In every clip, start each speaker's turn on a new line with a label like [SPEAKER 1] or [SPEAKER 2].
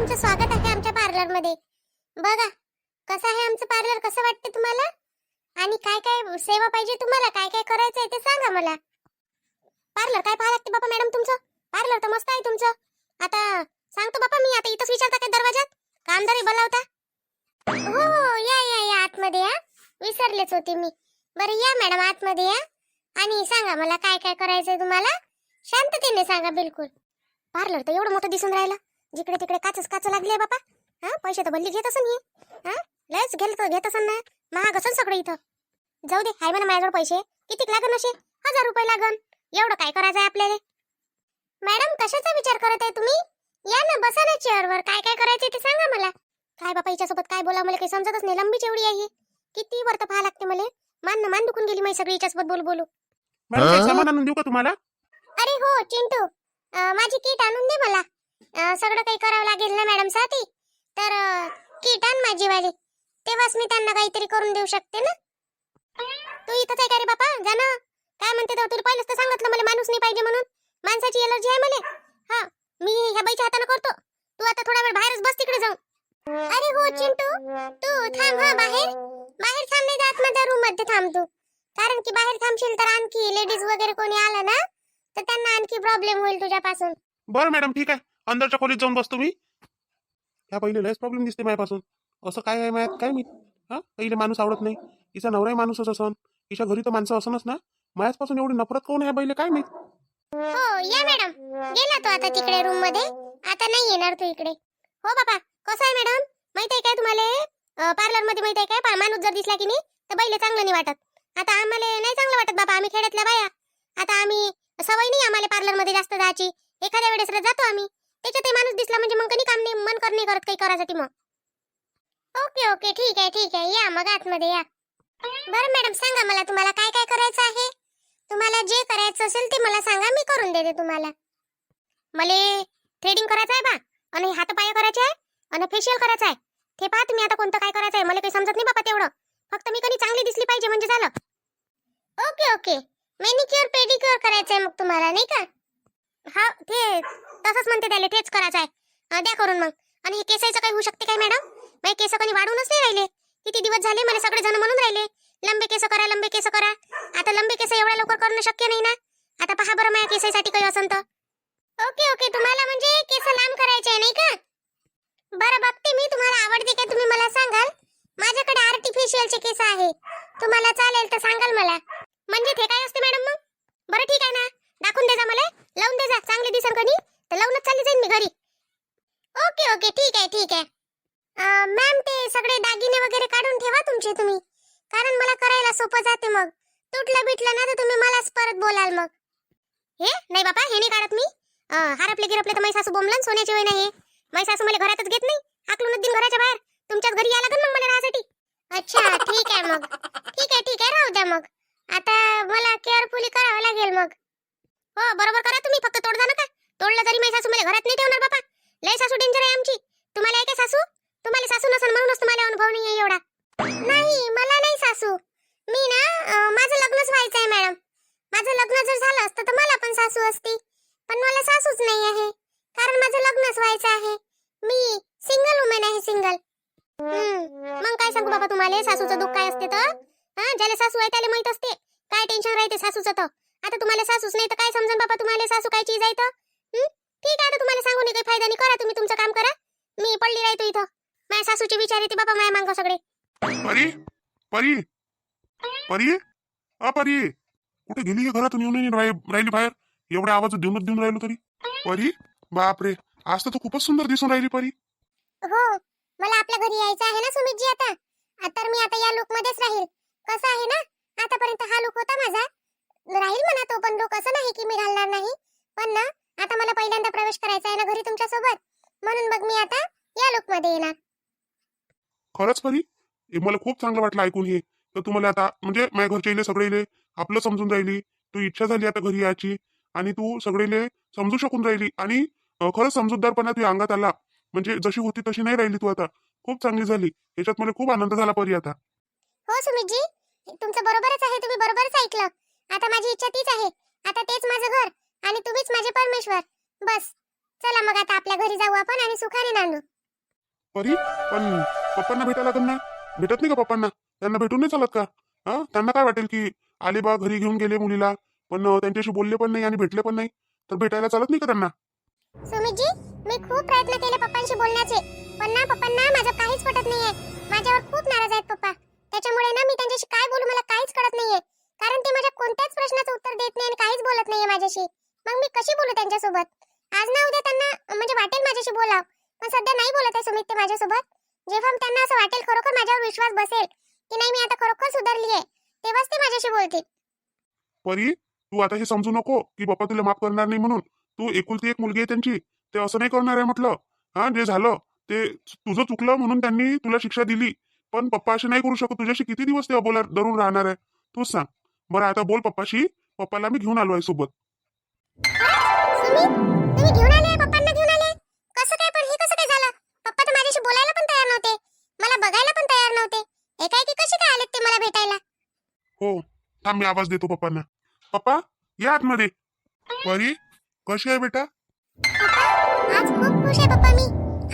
[SPEAKER 1] तुमचं स्वागत आहे आमच्या पार्लरमध्ये बघा कसं आहे आमचं पार्लर? कसं वाटतं तुम्हाला? आणि काय काय सेवा पाहिजे तुम्हाला? काय काय करायचंय ते सांगा मला. पार्लर काय पाहा लागते बाबा मॅडम तुमचं? पार्लर तर मस्त आहे तुमचं. आता सांगतो बाबा मी आता इथंच विचारता काय दरवाजात कामदारी बोलावता? हो हो या या या आतमध्ये या विसरलेच होते मी. बरं या मॅडम आतमध्ये या आणि सांगा मला काय काय करायचंय तुम्हाला? शांततेने सांगा बिलकुल. पार्लर तर एवढं मोठं दिसून राहिलं. जिकडे तिकडे काचच काच लागली बाबा हा पैसे तर बल्ली घेत असन हे. हा लयच घेत घेत असन ना. महाग असन सगळं इथं. जाऊ दे हाय म्हणा माझ्याजवळ पैसे. किती लागन असे? हजार रुपये लागन. एवढं काय करायचं आहे आपल्याला? मॅडम कशाचा विचार करत आहे तुम्ही? या ना बसा ना चेअरवर काय काय करायचे ते सांगा मला. काय बापा हिच्यासोबत काय बोला मला काही समजतच नाही. लंबीच एवढी आहे ही. किती वर्त पाहा लागते मला. मान ना मान दुखून गेली माझी सगळी हिच्यासोबत बोलू बोलू.
[SPEAKER 2] मॅडम काही? सामान आणून देऊ का तुम्हाला?
[SPEAKER 1] अरे हो चिंटू. अं, माझी किट आणून दे मला. सगळं काही करावं लागेल ना मॅडमसाठी? तर किटान माझी वाली. तेव्हाच मी त्यांना काहीतरी करून देऊ शकते ना? तू इथंच आहे का रे बापा? जा ना. काय म्हणते तर तुला पहिलेच तर सांगितलं मला माणूस नाही पाहिजे म्हणून. माणसाची एलर्जी आहे मला. हा मी ह्या बाईच्या हाताने करतो. तू आता थोडा वेळ बाहेरच बस तिकडे जाऊन. अरे हो चिंटू. तू थांब हा बाहेर. बाहेर थांब नाही जात माझ्या रूममध्ये थांब तू. कारण की बाहेर थांबशील तर आणखी लेडीज वगैरे कोणी आलं ना तर त्यांना आणखी प्रॉब्लेम होईल तुझ्यापासून.
[SPEAKER 2] बरं मॅडम ठीक आहे. अंदरच्या खोलीत जाऊन बसतो मी. ह्या पहिले लयच प्रॉब्लेम दिसते मायापासून. असं काय आहे मायात? काय मी? हा? पहिले माणूस आवडत नाही. हिचा नवराही माणूसच असन. हिच्या घरी तर माणसं असनच ना. मायाचपासून एवढी नफरत कोण आहे पहिले? काय मी
[SPEAKER 1] हो या मॅडम. गेला तो आता तिकडे रूममध्ये आता नाही येणार तू इकडे. हो बाबा. कसं आहे मॅडम? माहीत आहे काय तुम्हाला? पार्लरमध्ये माहीत आहे काय? पा- माणूस जर दिसला की नाही तर पहिले चांगलं नाही वाटत. आता आम्हाला नाही चांगलं वाटत बाबा. आम्ही खेड्यातल्या बाया. आता आम्ही सवय नाही आम्हाला पार्लरमध्ये जास्त जायची. एखाद्या वेळेस जातो आम्ही. त्याच्यात ते माणूस दिसला म्हणजे मग कधी काम नाही मन कर नाही करत काही करायसाठी मग. ओके ओके ठीक आहे ठीक आहे. या मग आतमध्ये या. बरं मॅडम सांगा मला तुम्हाला काय काय करायचं आहे? तुम्हाला जे करायचं असेल ते मला सांगा मी करून देते तुम्हाला. मला थ्रेडिंग करायचं आहे बा आणि हातपाय करायचे आहे आणि फेशियल करायचं आहे. ते पहा तुम्ही आता कोणतं काय करायचं आहे. मला काही समजत नाही बाबा तेवढं. फक्त मी कधी चांगली दिसली पाहिजे म्हणजे झालं. Okay okay. मेनिक्युअर पेडिक्युअर करायचं आहे मग तुम्हाला नाही का? हा ते तसंच म्हणते त्याला तेच करायचं आहे. द्या करून मग. आणि हे केसाचं काही होऊ शकते काय मॅडम? माझे केस कधी वाढूनच नाही राहिले. किती दिवस झाले मला सगळे जण म्हणून राहिले. लंबे केस करा लंबे केस करा. आता लंबे केस एवढ्या लवकर करणं शक्य नाही ना? आता पहा बरं माझ्या केसासाठी काही असंत तर. ओके ओके तुम्हाला म्हणजे केस लांब करायचे आहे नाही का? बरं बघते मी तुम्हाला आवडते का तुम्ही मला सांगाल. माझ्याकडे आर्टिफिशियलचे केस आहे. तुम्हाला चालेल तर सांगाल मला. म्हणजे ते काय असते मॅडम मग? बरं ठीक आहे ना. दाखवून दे जा मला. लावून दे जा. चांगले दिसन कधी. तर लावूनच चालली जाईन मी घरी. ओके ओके ठीक आहे ठीक आहे. मॅम ते सगळे दागिने वगैरे काढून ठेवा तुमचे तुम्ही. कारण मला करायला सोपं जाते मग. तुटलं बिटलं ना तर तुम्ही मलाच परत बोलाल मग. हे? नाही बापा हे नाही काढत मी. हरपले हारपले गिरपले तर माझी सासू सोन्याची वय नाही माझी सासू मला घरातच घेत नाही. हाकलूनच दिन घराच्या बाहेर. तुमच्याच घरी यायला लागेल मग मला राहण्यासाठी अच्छा ठीक आहे मग. ठीक आहे ठीक आहे राहू द्या मग. आता मला केअरफुली करावं लागेल मग. हो बरोबर करा तुम्ही फक्त तोडदा नका तोडलं तरी माझी सासू मला घरात नाही ठेवणार बापा. लय सासू डेंजर आहे आमची. तुम्हाला आहे का सासू? तुम्हाला सासू नसन म्हणूनच तुम्हाला अनुभव नाही आहे एवढा. नाही मला नाही सासू. मी ना माझं लग्नच व्हायचं आहे मॅडम. माझं लग्न जर झालं असतं तर मला पण सासू असती. पण मला सासूच नाही आहे. कारण माझं लग्नच व्हायचं आहे. मी सिंगल वुमेन आहे सिंगल मग काय सांगू बाबा तुम्हाला? सासूचं दुःख काय असते तर? हा ज्याला सासू आहे त्याला माहीत असते. काय टेन्शन राहते सासूचं तर? आता तुम्हाला सासूच नाही तर काय समजून बाबा तुम्हाला? सासू काय चीज आहे तर? ठीक आहे आता तुम्हाला सांगू नाही काही फायदा नाही. करा तुम्ही तुमचं काम करा. मी पडली राहतो इथं. माझ्या सासूचे विचार येते बाबा माझ्या मांग सगळे.
[SPEAKER 3] परी? परी? परी? अ परी. कुठे गेली का घरातून? येऊन नाही राहि- राहिली बाहेर? एवढा आवाज देऊनच देऊन राहिलो तरी. परी? बापरे. आज तर तू खूपच सुंदर दिसून राहिली परी.
[SPEAKER 1] हो. मला आपल्या घरी यायचं आहे ना सुमितजी आता? आ, तर मी आता या लुक मध्येच राहील. कसं आहे ना आतापर्यंत हा लुक होता माझा. राहील म्हणा तो पण लुक असं नाही की मी घालणार नाही. पण ना आता मला पहिल्यांदा प्रवेश करायचा आहे ना घरी तुमच्यासोबत म्हणून मग मी आता या लुकमध्ये येणार.
[SPEAKER 3] खरंच परी हे मला खूप चांगलं वाटलं ऐकून हे. तर तुम्हाला आता म्हणजे माझ्या घरचे इले सगळे इले आपलं समजून राहिली. तू इच्छा झाली आता घरी यायची आणि तू सगळेले समजू शकून राहिली. आणि खरंच समजूतदारपणा तुझ्या अंगात आला. म्हणजे जशी होती तशी नाही राहिली तू आता. खूप चांगली झाली. याच्यात मला खूप आनंद झाला परी आता.
[SPEAKER 1] हो सुमितजी तुमचं बरोबरच आहे. तुम्ही बरोबरच ऐकलं. आता माझी इच्छा तीच आहे. आता तेच माझं घर. आणि तुम्हीच माझे परमेश्वर. बस. चला मग आता आपल्या घरी जाऊ आपण आणि सुखाने नांदू.
[SPEAKER 3] परी पण पप्पांना भेटायला लागेल ना भेटत नाही का पप्पांना? त्यांना भेटून नाही चालत का? हा? त्यांना काय वाटेल की आले बा घरी घेऊन गेले मुलीला पण त्यांच्याशी बोलले पण नाही आणि भेटले पण नाही? तर भेटायला चालत नाही का त्यांना?
[SPEAKER 1] सुमितजी मी खूप प्रयत्न केले पप्पांशी बोलण्याचे पण ना पप्पांना माझं काहीच पटत नाहीये. माझ्यावर खूप नाराज आहेत पप्पा. त्याच्यामुळे ना मी त्यांच्याशी काय बोलू मला काहीच कळत नाहीये. कारण ते माझ्या कोणत्याच प्रश्नाचं उत्तर देत नाही आणि काहीच बोलत नाहीये माझ्याशी. मग मी कशी बोलू त्यांच्यासोबत? आज ना उद्या त्यांना म्हणजे वाटेल माझ्याशी बोलाव. पण सध्या नाही बोलत आहे सुमित ते माझ्यासोबत. जेव्हा त्यांना असं वाटेल खरोखर माझ्यावर विश्वास बसेल की नाही मी आता खरोखर सुधारली आहे तेव्हाच ते माझ्याशी बोलतील.
[SPEAKER 3] परी तू आता हे समजू नको की पप्पा तुला माफ करणार नाही म्हणून. तू एकुलती एक मुलगी आहे त्यांची. ते असं नाही करणार आहे म्हटलं. हा जे झालं ते तुझं चुकलं म्हणून त्यांनी तुला शिक्षा दिली. पण पप्पा असे नाही करू शकत. तुझ्याशी किती दिवस ते अबोला धरून राहणार आहे? तूच सांग. बरं आता बोल पप्पाशी. पप्पाला मी घेऊन आलो आहे सोबत.
[SPEAKER 1] सुमित तुम्ही घेऊन आले पप्पांना घेऊन आले? कसं काय पण हे कसं काय झालं? पप्पा तर माझ्याशी बोलायला पण तयार नव्हते. मला बघायला पण तयार नव्हते. एकाएकी कसे काय आलेत ते मला भेटायला?
[SPEAKER 3] हो थांब मी आवाज देतो पप्पांना. पप्पा या आतमध्ये. परी कशी आहे बेटा?
[SPEAKER 1] पप्पा आज खूप खुश आहे पप्पा मी.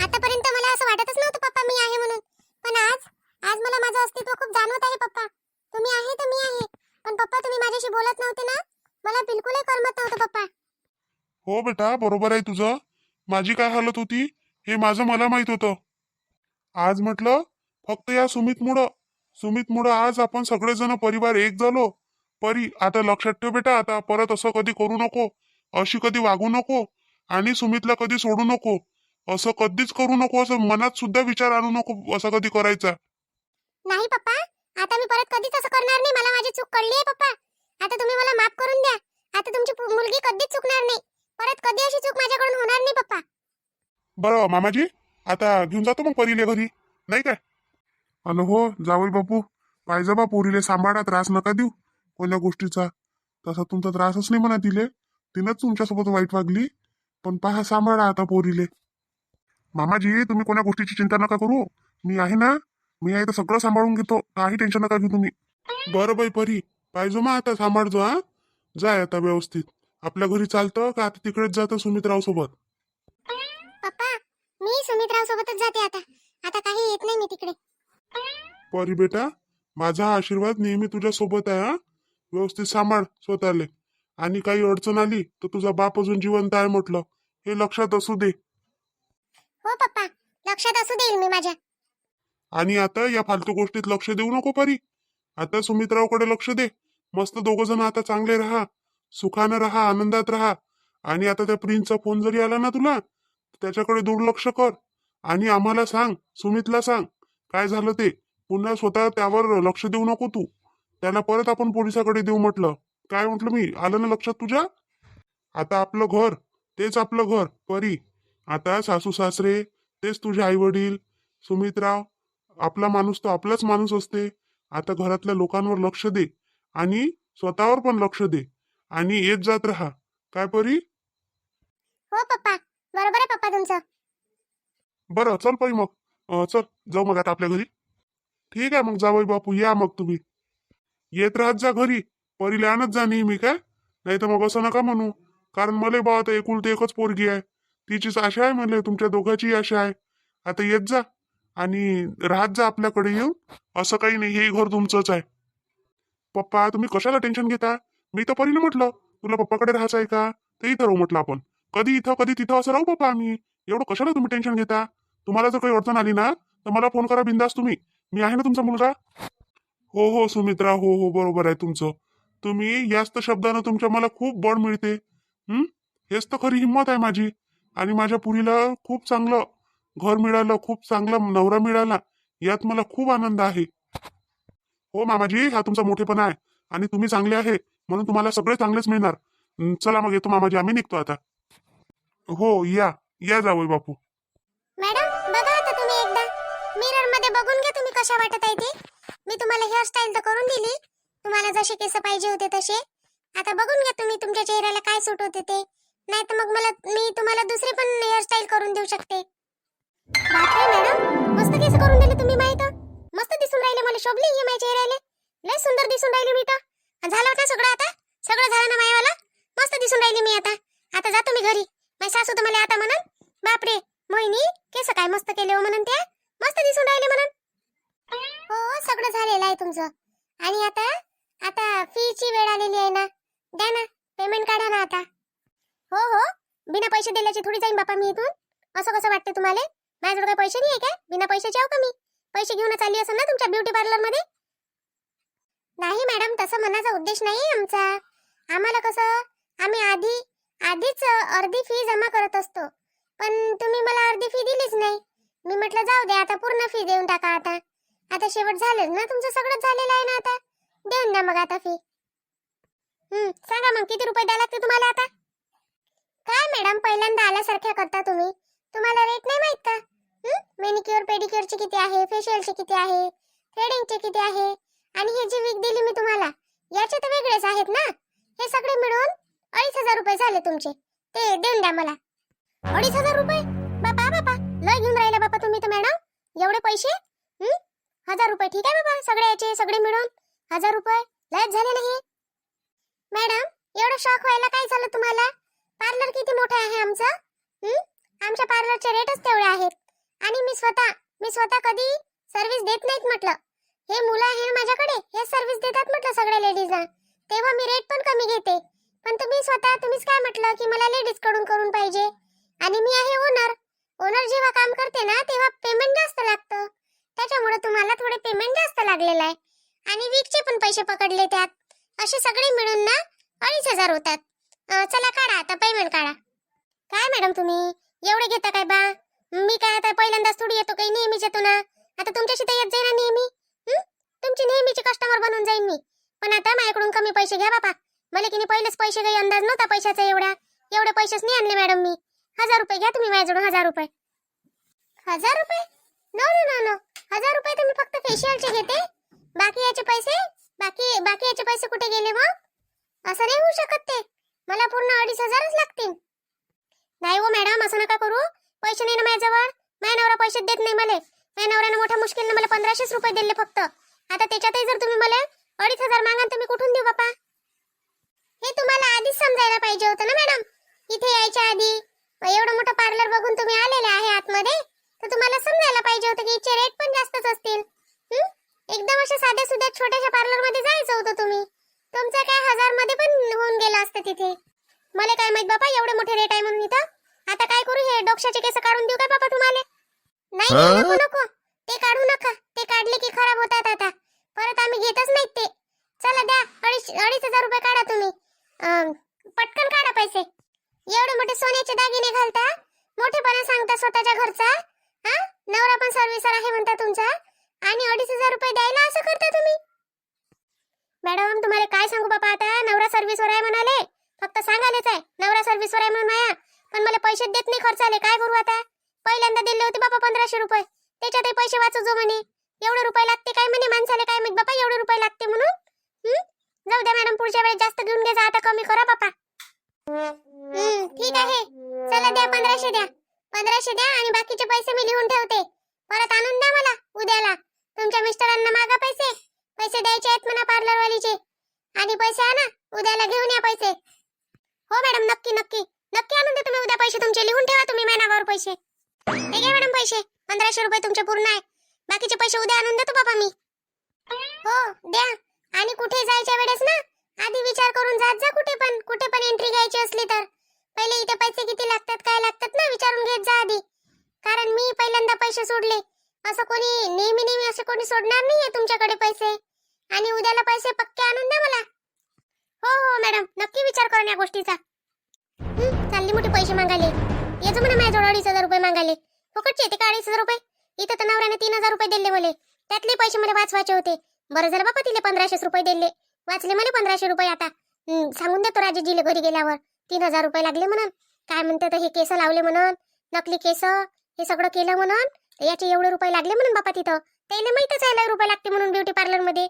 [SPEAKER 1] आतापर्यंत मला असं वाटतच नव्हतं पप्पा मी आहे म्हणून. पण आज आज मला माझं अस्तित्व खूप जाणवत आहे पप्पा. तुम्ही आहे तर मी आहे. पण पप्पा तुम्ही माझ्याशी बोलत नव्हते ना? मला बिलकुलही करमत नव्हतं पप्पा.
[SPEAKER 3] हो बेटा बरोबर आहे तुझं. माझी काय हालत होती हे माझं मला माहीत होतं. आज म्हटलं फक्त या सुमितमुळं सुमितमुळं आज आपण सगळेजण परिवार एक झालो. परी आता लक्षात ठेव बेटा आता परत असं कधी करू नको. अशी कधी वागू नको. आणि सुमितला कधी सोडू नको. असं कधीच करू नको असं मनात सुद्धा विचार आणू नको असं कधी करायचा.
[SPEAKER 1] नाही पप्पा आता मी परत कधीच असं करणार नाही. मला माझी चूक कळली आहे पप्पा. आता तुम्ही मला माफ करून द्या. आता तुमची मुलगी कधीच चुकणार नाही. परत कधी अशी चूक माझ्याकडून होणार नाही पप्पा?
[SPEAKER 3] बरं मामाजी आता घेऊन जातो मग परीले घरी नाही काय? अन हो जावई बापू पाहिजे बा पोरीले सांभाळा त्रास नका देऊ कोण्या गोष्टीचा. तसा तुमचा त्रासच नाही म्हणा तिले. तिनंच तुमच्यासोबत वाईट वागली. पण पहा सांभाळा आता पोरीले. मामाजी तुम्ही कोण्या गोष्टीची चिंता नका करू. मी आहे ना मी आहे तर सगळं सांभाळून घेतो. काही टेन्शन नका घेऊ तुम्ही. बरं बाई परी पाहिजे मग आता सांभाळजो हा. जाय आता व्यवस्थित. आपल्या घरी चालतं का आता तिकडेच जातं सुमित्राव सोबत?
[SPEAKER 1] पप्पा मी सुमित्राव सोबतच जाते आता. आता काही येत नाही मी तिकडे.
[SPEAKER 3] परी बेटा माझा आशीर्वाद नेहमी तुझ्या सोबत आहे हा? व्यवस्थित सांभाळ स्वतःले. आणि काही अडचण आली तर तुझा बाप अजून जिवंत आहे म्हटलं. हे लक्षात असू दे.
[SPEAKER 1] हो पप्पा. लक्षात असू देईल मी माझ्या.
[SPEAKER 3] आणि आता या फालतू गोष्टीत लक्ष देऊ नको परी. आता सुमित्रावकडे लक्ष दे. मस्त दोघ जण आता चांगले राहा. सुखानं राहा आनंदात राहा. आणि आता त्या प्रिन्सचा फोन जरी आला ना तुला त्याच्याकडे दुर्लक्ष कर. आणि आम्हाला सांग सुमितला सांग काय झालं ते. पुन्हा स्वतः त्यावर लक्ष देऊ नको तू. त्याला परत आपण पोलिसाकडे देऊ म्हटलं. काय म्हटलं मी? आलं ना लक्षात तुझ्या? आता आपलं घर तेच आपलं घर परी. आता सासू सासरे तेच तुझे आई वडील सुमितराव. आपला माणूस तो आपलाच माणूस असते. आता घरातल्या लोकांवर लक्ष दे. आणि स्वतःवर पण लक्ष दे. आणि येत जात राहा. काय परी?
[SPEAKER 1] हो पप्पा. बरोबर आहे पप्पा तुमचं.
[SPEAKER 3] बरं चल परी मग. अं, चल जाऊ मग आता आपल्या घरी. ठीक आहे मग जावई बापू या मग तुम्ही. येत राहत जा घरी. परीला आणत जा नेहमी काय? नाही तर मग असं नका म्हणू. कारण मला बा आता एकुलती एकच पोरगी आहे. तिचीच आशा आहे म्हणले तुमच्या दोघांची आशा आहे. आता येत जा. आणि राहत जा आपल्याकडे येऊन. असं काही नाही हे घर तुमचंच आहे. पप्पा तुम्ही कशाला टेन्शन घेता? मी तर परीनं म्हटलं तुला पप्पाकडे राहायचं आहे का? ते इथं राहू म्हटलं आपण. कधी इथं कधी तिथं असं राहू पप्पा आम्ही. एवढं कशाला तुम्ही टेन्शन घेता? तुम्हाला जर काही अडचण आली ना तर मला फोन करा बिंदास तुम्ही. मी आहे ना तुमचा मुलगा? हो हो सुमित्रा. हो हो बरोबर आहे तुमचं. तुम्ही याच तर शब्दानं तुमच्या मला खूप बळ मिळते. हम्म हेच तर खरी हिंमत आहे माझी. आणि माझ्या पुरीला खूप चांगलं घर मिळालं खूप चांगला नवरा मिळाला. यात मला खूप आनंद आहे. हो मामाजी हा तुमचा मोठेपणा आहे. आणि तुम्ही चांगले आहे. म्हणून तुम्हाला सगळे चांगलेच मिळणार. चला मग येतो मामाजी आम्ही निघतो आता. हो या या जावई बापू.
[SPEAKER 1] मॅडम बघा आता तुम्ही एकदा. मिररमध्ये बघून घ्या तुम्ही कशा वाटत आहे ते. मी तुम्हाला हेअरस्टाईल तर करून दिली. तुम्हाला जसे केस पाहिजे होते तसे. आता बघून घ्या तुम्ही तुमच्या चेहऱ्याला काय सूट होते ते. नाही तर मग मला मी तुम्हाला दुसरी पण हेअरस्टाईल करून देऊ शकते. बापरे मॅडम मस्त केस करून दिले तुम्ही माहीत मस्त दिसून राहिले मला शोभली हे माझ्या चेहऱ्याला. लय सुंदर दिसून राहिले मी तर. झालं ना सगळं आता? सगळं झालं ना मायावाला? मस्त दिसून राहिली मी आता. आता जातो मी घरी. माझी सासू तर मला आता म्हणन बापरे मोहिनी केस काय मस्त केले हो म्हणून त्या? मस्त दिसून राहिले म्हणून. हो सगळं झालेलं आहे तुमचं. आणि आता आता फीची वेळ आलेली आहे ना? द्या ना पेमेंट काढा ना आता. हो हो. बिना पैसे दिल्याची थोडी जाईन बापा मी इथून. असं कसं वाटते तुम्हाला? माझ्याजवळ काही पैसे नाही आहे का? बिना पैशाचे आहो का मी? पैसे घेऊन चालली असेल ना तुमच्या ब्युटी पार्लरमध्ये? नाही मॅडम तसं म्हणायचा उद्देश नाही आमचा. आम्हाला कसं आम्ही आधी आधीच अर्धी फी जमा करत असतो. पण तुम्ही मला अर्धी फी दिलीच नाही. मी म्हटलं जाऊ दे आता पूर्ण फी देऊन टाका आता. आता शेवट झालेच ना तुमचं सगळंच झालेलं आहे ना आता? देऊन द्या मग आता फी हम्म सांगा मग किती रुपये द्या लागते तुम्हाला आता? काय मॅडम पहिल्यांदा आल्यासारख्या करता तुम्ही? तुम्हाला रेट नाही माहीत का? मेनिक्युअर पेडिक्युअरचे किती आहे? फेशियलचे किती आहे? थ्रेडिंगचे किती आहे? आणि हे जी वीक दिली मी तुम्हाला याचे तर वेगळेच आहेत ना? हे सगळे मिळून अडीच हजार रुपये झाले तुमचे. ते देऊन द्या मला. अडीच हजार रुपये? बापा बापा लय घेऊन राहिला बापा तुम्ही तर मॅडम. एवढे पैसे? हजार रुपये. ठीक आहे बाबा सगळे याचे सगळे मिळून. हजार रुपये? लयच झाले नाही मॅडम एवढं शॉक व्हायला काय झालं तुम्हाला? पार्लर किती मोठं आहे आमचं? आमच्या पार्लरचे रेटच तेवढे आहेत. आणि मी स्वतः मी स्वतः कधी सर्व्हिस देत नाहीत म्हटलं. हे मुलं आहे माझ्याकडे हे सर्व्हिस देतात म्हटलं सगळ्या लेडीजला तेव्हा मी रेट पण कमी घेते. पण तुम्ही स्वतः तुम्हीच काय म्हटलं की मला लेडीजकडून करून पाहिजे? आणि मी आहे ओनर ओनर जेव्हा काम करते ना तेव्हा पेमेंट जास्त लागतं. त्याच्यामुळे तुम्हाला थोडे पेमेंट जास्त लागलेलं आहे. आणि वीकचे पण पैसे पकडले त्यात. असे सगळे मिळून ना अडीच हजार होतात. चला काढा आता पेमेंट काढा. काय मॅडम तुम्ही? एवढे घेता काय बा? मी काय आता पहिल्यांदाच थोडी येतो काही नेहमीच येतो ना आता तुमच्याशी तर येत जाईल ना नेहमी. तुमची नेहमीची कस्टमर बनून जाईन मी. पण आता माझ्याकडून कमी पैसे घ्या बापा. मला की नाही पहिलेच पैसे काही अंदाज नव्हता पैशाचा एवढा. एवढे पैसेच नाही आणले मॅडम मी. हजार रुपये घ्या तुम्ही माझ्याजवळून हजार रुपये. हजार रुपये? नो नो नो नो हजार रुपये तर मी फक्त फेशियलचे घेते. बाकी याचे पैसे? बाकी बाकी याचे पैसे कुठे गेले मग? असं नाही होऊ शकत ते. मला पूर्ण अडीच हजारच लागतील. नाही हो मॅडम असं नका करू. पैसे नाही ना माझ्याजवळ. माझ्या नवरा पैसे देत नाही मला. माझ्या नवऱ्यानं मोठ्या मुश्किलनं मला पंधराशेच रुपये दिले फक्त. आता त्याच्यातही जर तुम्ही मला अडीच हजार मागाल तर मी कुठून देऊ बापा? हे तुम्हाला आधीच समजायला पाहिजे होतं ना मॅडम. इथे यायच्या आधी एवढं मोठं पार्लर बघून तुम्ही आलेले आहे आतमध्ये तर तुम्हाला समजायला पाहिजे होतं की इथे रेट पण जास्तच असतील? एकदम अशा साध्या सुध्या छोट्याशा पार्लरमध्ये जायचं होतं तुम्ही. तुमचं काय हजारमध्ये पण होऊन गेलं असतं तिथे. मला काय माहीत बापा एवढे मोठे रेट आहे म्हणून इथं? आता काय करू हे डोक्षाचे केस काढून देऊ काय बापा तुम्हाला? नाही नाही, नको नको. ते काढू नका. ते काढले की खराब होतात आता. परत आम्ही घेतच नाहीत ते. चला द्या अडीच अडीच हजार रुपये काढा तुम्ही. पटकन काढा पैसे. एवढे मोठे सोन्याचे दागिने घालता? मोठेपणा सांगता स्वतःच्या घरचा? हा? नवरा पण सर्व्हिसर आहे म्हणता तुमचा? आणि अडीच हजार रुपये द्यायला असं करता तुम्ही? मॅडम तुम्हाला काय सांगू बापा आता? नवरा सर्व्हिसवर आहे म्हणाले. फक्त सांगायलाच आहे. नवरा सर्व्हिसवर आहे म्हणून माया. पण मला पैसे देत नाही खर्चाले. काय करू आता? पहिल्यांदा दिले होते बाबा पंधराशे रुपये. त्याच्यातही पैसे वाचू जो म्हणे. एवढे रुपये लागते काय म्हणे? माणसाले काय माहीत? बापा एवढे रुपये लागते म्हणून? जाऊ द्या मॅडम पुढच्या वेळेस जास्त घेऊन घ्या आता कमी करा बापा. ठीक आहे. चला द्या पंधराशे द्या. पंधराशे द्या आणि बाकीचे पैसे मी लिहून ठेवते. परत आणून द्या मला उद्याला. तुमच्या मिस्टरांना मागा पैसे. पैसे द्यायचे आहेत म्हणा पार्लर वालीचे आणि पैसे आणा उद्याला घेऊन या पैसे. हो मॅडम नक्की नक्की. नक्की आणून द्या तुम्ही उद्या पैसे. तुमचे लिहून ठेवा तुम्ही महिनाभर पैसे. हे घ्या मॅडम पैसे. पंधराशे रुपये तुमचे पूर्ण आहे. बाकीचे पैसे उद्या आणून देतो बाबा मी. हो द्या. आणि कुठे जायच्या वेळेस ना आधी विचार करून जात जा कुठे पण. कुठे पण एंट्री घ्यायची असली तर. पहिले इथे पैसे किती लागतात काय लागतात ना विचारून घेत जा आधी. कारण मी पहिल्यांदा पैसे सोडले. असं कोणी नेहमी नेहमी असं कोणी सोडणार नाहीये तुमच्याकडे पैसे. आणि उद्याला पैसे पक्के आणून द्या मला. हो हो मॅडम. नक्की विचार करून या गोष्टीचा. चालली मोठी पैसे मागायले. याचं म्हणा माझ्याजवळ अडीच हजार रुपये मागायले. फुकटचे येते का अडीच हजार रुपये? इथं तर नवऱ्याने तीन हजार रुपये दिले मला. त्यातले पैसे मला वाचवायचे होते. बरं झालं बाबा तिले पंधराशे रुपये दिले. वाचले मला पंधराशे रुपये आता. सांगून देतो राजेजीले घरी गेल्यावर. तीन हजार रुपये लागले म्हणून. काय म्हणते तर हे केस लावले म्हणून. नकली केस हे सगळं केलं म्हणून. याचे एवढे रुपये लागले म्हणून बापा तिथं. त्याला माहितच आहे लय रुपये लागते म्हणून ब्युटी पार्लरमध्ये.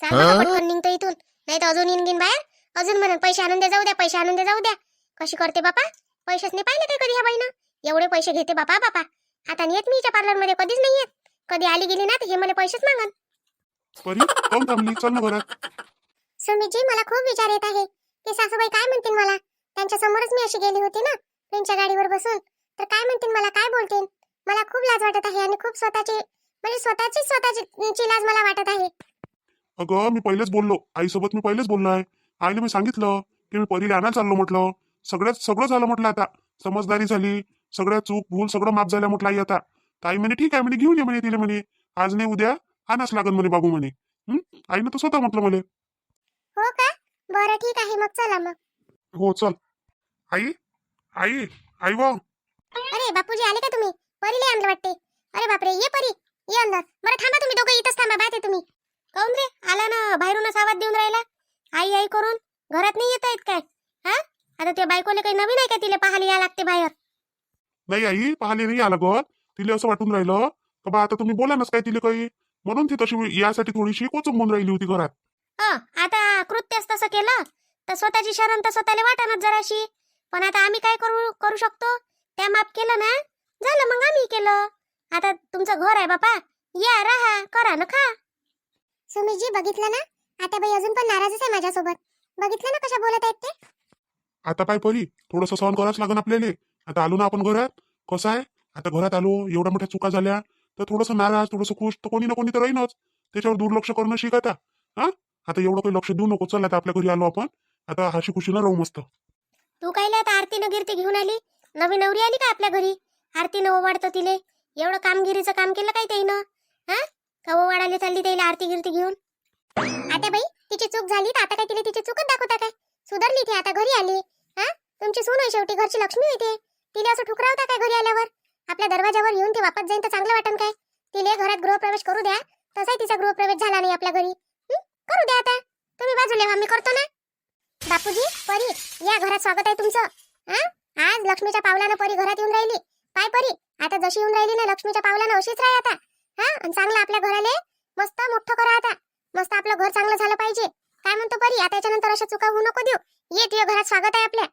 [SPEAKER 1] चाल बाबा? पटकन निघतो इथून. नाही तर अजून येईन बाहेर. अजून म्हणून पैसे आणून दे जाऊ द्या पैसे आणून दे जाऊ द्या. कशी करते बापा? पैसेच नाही पाहिले काय कधी ह्या बाईनं? एवढे पैसे घेते बापा बापा. आता येत मी पार्लरमध्ये कधीच नाही येत. कधी आली गेली ना तर हे मला पैसेच मागन.
[SPEAKER 3] परी
[SPEAKER 1] सुमितजी मला खूप विचार येत आहे. ते सासूबाई काय म्हणतील मला? त्यांच्या समोरच मी अशी गेली होती ना त्यांच्या गाडीवर बसून. तर काय म्हणतील मला काय बोलतील? मला खूप लाज वाटत आहे आणि खूप स्वतःची म्हणजे स्वतःची स्वतःची लाज मला वाटत आहे.
[SPEAKER 3] अगं मी पहिलेच बोललो. आईसोबत मी पहिलेच बोललो आहे आईने मी सांगितलं की मी परीला आणायला चाललो म्हटलं. सगळ्यात सगळं झालं म्हटलं आता. समजदारी झाली. सगळ्या चूक भूल सगळं माफ झालं म्हटलं आई आता. ताई म्हणे ठीक आहे. म्हणे घेऊन ये म्हणे तिला म्हणे. आज नाही उद्या आणाच लागन म्हणे बाबू म्हणे? आईनं तर स्वतः म्हटलं मला.
[SPEAKER 1] हो का? बरं ठीक आहे मग चला मग.
[SPEAKER 3] हो चल. आई आई आई वा.
[SPEAKER 1] अरे बापूजी आले का तुम्ही? परीले आणलं वाटते. अरे बापरे ये परी ये अंदर. बरं थांबा तुम्ही दोघं इथंच थांबा बाय तुम्ही. काऊन रे? आला ना बाहेरूनच आवाज देऊन राहिला. आई आई करून. घरात नाही येत आहेत काय? हा? आता त्या बायकोले काही नवीन आहे का तिला पाहायला या लागते बाहेर?
[SPEAKER 3] नाही आई पाहिले नाही आला गं. तिला असं वाटून राहिलं. का बा आता तुम्ही बोला नस काय तिला काही. म्हणून ती तशी यासाठी थोडीशी कोचंबून राहिली होती घरात.
[SPEAKER 1] अ आता कृत्यच तसं केलं तर स्वतःची शरम तर स्वतःला वाटानच जराशी. पण आता आम्ही काय करू करू शकतो? त्या माप केलं ना? झालं मग आम्ही केलं. आता तुमचं घर आहे बापा. या राहा करा ना खा. सुमीजी बघितलं ना? आता बाई अजून पण नाराजच आहे माझ्यासोबत. बघितलं ना कशा बोलत आहेत ते?
[SPEAKER 3] आता पाय परी थोडस सहन करावंच लागन आपल्याला. आता आलो ना आपण घरात. कसं आहे? आता घरात आलो एवढ्या मोठ्या चुका झाल्या तर थोडंसं नाराज थोडंसं खुश तर कोणी ना कोणी तर राहीनच. त्याच्यावर दुर्लक्ष करणं शिक आता हा? आता एवढं काही लक्ष देऊ नको. चल आता आपल्या घरी आलो आपण. आता हाशी खुशीनं राहू मस्त.
[SPEAKER 1] तू कायले आता आरतीनं गिरती घेऊन आली? नवी नवरी आली का आपल्या घरी? आरती न ओवाडतो तिले? एवढं कामगिरीचं काम केलं काय त्याईनं? हा? का ओवाडायला चालली त्याला आरती गिरती घेऊन? आता बाई तिची चूक झाली तर आता काय तिला तिची चूकच दाखवता काय? सुधारली ती आता घरी आली. हा? तुमची सून आहे शेवटी. घरची लक्ष्मी होती तिला असं ठुकरावता काय घरी आल्यावर? आपल्या दरवाजावर येऊन ती वापस जाईन तर चांगलं वाटन काय? तिले घरात गृहप्रवेश करू द्या. तसाही तिचा गृहप्रवेश झाला नाही आपल्या घरी. करू द्या आता. तुम्ही बाजूला मी करतो ना. बापूजी परी या घरात स्वागत आहे तुमचं. हा? आज लक्ष्मीच्या पावलानं परी घरात येऊन राहिली. पाय परी आता जशी येऊन राहिली ना लक्ष्मीच्या पावलानं अशीच राही आता. हा? आणि चांगलं आपल्या घराले मस्त मोठं करा आता. मस्त आपलं घर चांगलं झालं पाहिजे. काय म्हणतो परी आता याच्यानंतर अशा चुका होऊ नको देऊ. ये तुझ्या घरात स्वागत आहे आपल्या.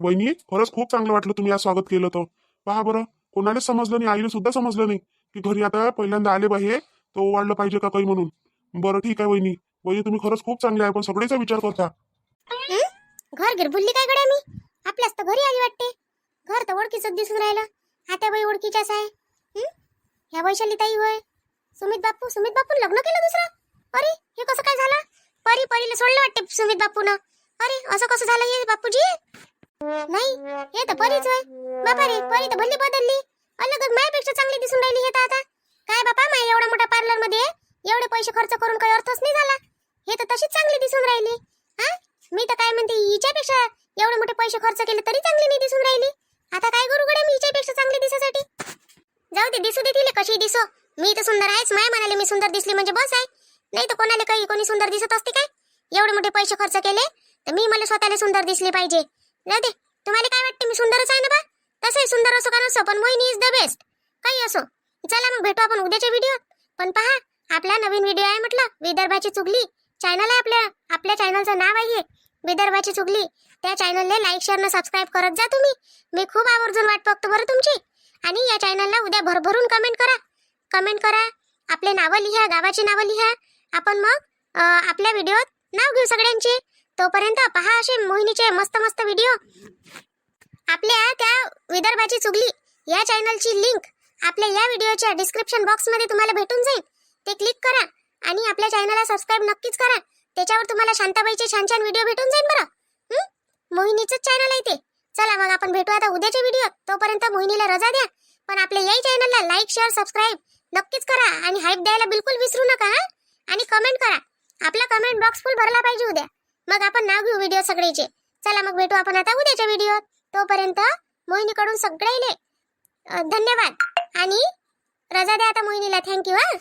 [SPEAKER 3] वहिनी खरंच खूप चांगलं वाटलं तुम्ही आज स्वागत केलं तर पहा बरं कोणालाच समजलं नाही आईने सुद्धा समजलं नाही की घरी आता पहिल्यांदा आले बाहेर तो वाढलं पाहिजे का काही म्हणून. बरं ठीक आहे वहिनी. वहिनी तुम्ही खरंच खूप चांगले आहे पण सगळेचा विचार करता.
[SPEAKER 1] घर गिरबुल्ली काय गड्या मी? आपल्याच तर घरी आली वाटते. घर तर ओळखीच दिसून राहिलं. आता बाई ओळखीच्याच आहे. ह्या वैशाली ताई होय. सुमित बापू सुमित बापू लग्न केलं दुसरं? अरे हे कसं काय झालं? परी परीला सोडलं वाटते सुमित बापून. अरे असं कसं झालं हे बापूजी? नाही हे तर परीच आहे बापा रे परी तर भल्ली बदलली. अलगच मायापेक्षा चांगली दिसून राहिली हे तर आता. काय बापा माय एवढा मोठा पार्लरमध्ये एवढे पैसे खर्च करून काही अर्थच नाही झाला. हे तर तशीच चांगली दिसून राहिली. हा? मी तर काय म्हणते हिच्यापेक्षा एवढे मोठे पैसे खर्च केले तरी चांगली नाही दिसून राहिली. आता काय करू गड्या मी हिच्यापेक्षा चांगली दिसासाठी? जाऊ दे दिसू दे तिले कशी दिसो. मी तर सुंदर आहेच माय म्हणाले मी सुंदर दिसली म्हणजे बस आहे. नाही तर कोणाला काही कोणी सुंदर दिसत असते काय? एवढे मोठे पैसे खर्च केले तर मी मला स्वतःला सुंदर दिसली पाहिजे. नाही दे. तुम्हाला काय वाटते? मी सुंदरच आहे ना बा? तसंही सुंदर असो का नसो पण मोहिनी इज द बेस्ट काही असो. चला मग भेटू आपण उद्याच्या व्हिडिओत पण पहा आपला नवीन व्हिडिओ आहे म्हटलं विदर्भाची चुगली. चॅनल आहे आपल्या आपल्या चॅनलचं नाव आहे. हे, विदर्भाची चुगली. त्या चॅनलला लाईक शेअर सबस्क्राईब करत जा तुम्ही. मी खूप आवर्जून वाट बघतो बरं तुमची. आणि या चॅनलला उद्या भरभरून कमेंट करा. कमेंट करा. आपले नावं लिहा गावाची नावं लिहा. आपण मग आपल्या व्हिडिओत नाव घेऊ सगळ्यांचे. तोपर्यंत पहा असे मोहिनीचे मस्त मस्त व्हिडिओ आपल्या त्या विदर्भाची चुगली या चॅनलची लिंक आपल्या या व्हिडिओच्या डिस्क्रिप्शन बॉक्समध्ये तुम्हाला भेटून जाईल. ते क्लिक करा आणि आपल्या चॅनलला सबस्क्राईब नक्कीच करा. त्याच्यावर तुम्हाला शांताबाईचे छान छान व्हिडिओ भेटून जाईल बरं. मोहिनीचंच चॅनल आहे ते. चला मग आपण भेटू आता उद्याच्या व्हिडिओ तोपर्यंत मोहिनीला रजा द्या. पण आपल्या याही चॅनलला लाईक शेअर सबस्क्राईब नक्कीच करा आणि हाईप द्यायला बिलकुल विसरू नका आणि कमेंट करा. आपला कमेंट बॉक्स फुल भरला पाहिजे उद्या. मग आपण नाव घेऊ व्हिडिओ सगळेचे. चला मग भेटू आपण आता उद्याच्या व्हिडिओत तोपर्यंत मोहिनीकडून सगळेले धन्यवाद. आणि रजा द्या आता मोहिनीला. थँक्यू हा.